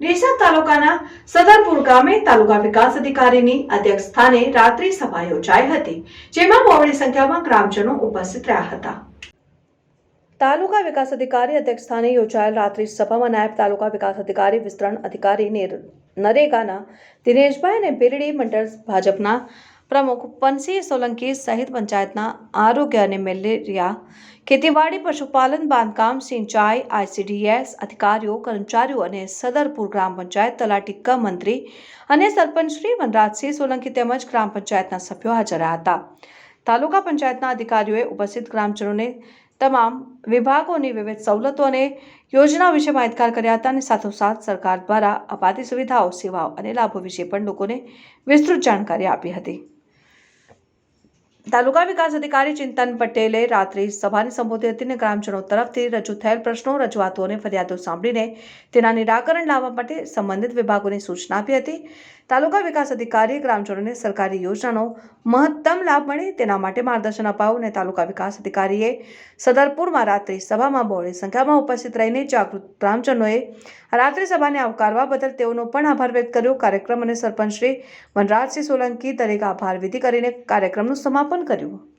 ડીસા તાલુકાના સદરપુર ગામે તાલુકા વિકાસ અધિકારીની અધ્યક્ષ સ્થાને રાત્રિ સભા યોજાઈ હતી, જેમાં બહોળી સંખ્યામાં ગ્રામજનો ઉપસ્થિત રહ્યા હતા. તાલુકા વિકાસ અધિકારી અધ્યક્ષ સ્થાને યોજાયેલ રાત્રિ સભામાં નાયબ તાલુકા વિકાસ અધિકારી, વિસ્તરણ અધિકારી નરેગાના દિનેશભાઈ અને બિરડી મંડળ ભાજપના પ્રમુખ પનસિંહ સોલંકી સહિત પંચાયતના આરોગ્ય અને મેલેરિયા, ખેતીવાડી, પશુપાલન, બાંધકામ, સિંચાઈ, આઈસીડીએસ અધિકારીઓ, કર્મચારીઓ અને સદરપુર ગ્રામ પંચાયત તલાટી કમ મંત્રી અને સરપંચ શ્રી વનરાજસિંહ સોલંકી તેમજ ગ્રામ પંચાયતના સભ્યો હાજર હતા. તાલુકા પંચાયતના અધિકારીઓએ ઉપસ્થિત ગ્રામજનોને તમામ વિભાગોની વિવિધ સવલતો અને યોજના વિશે માહિતગાર કર્યા હતા અને સાથોસાથ સરકાર દ્વારા અપાતી સુવિધાઓ, સેવાઓ અને લાભો વિશે પણ લોકોને વિસ્તૃત જાણકારી આપી હતી. તાલુકા વિકાસ અધિકારી ચિંતન પટેલે રાત્રિ સભાને સંબોધી હતી અને ગ્રામજનો તરફથી રજૂ થયેલ પ્રશ્નો, રજૂઆતો અને ફરિયાદો સાંભળીને તેના નિરાકરણ લાવવા માટે સંબંધિત વિભાગોને સૂચના આપી હતી. તાલુકા વિકાસ અધિકારીએ ગ્રામજનોને સરકારી યોજનાનો મહત્તમ લાભ મળે તેના માટે માર્ગદર્શન અપાવું અને તાલુકા વિકાસ અધિકારીએ સદરપુરમાં રાત્રિ સભામાં બહોળી સંખ્યામાં ઉપસ્થિત રહીને જાગૃત ગ્રામજનોએ રાત્રિ સભાને આવકારવા બદલ તેઓનો પણ આભાર વ્યક્ત કર્યો. કાર્યક્રમ અને સરપંચ શ્રી વનરાજસિંહ સોલંકી દરેક આભાર વિધિ કરીને કાર્યક્રમનું સમાપન કર્યું.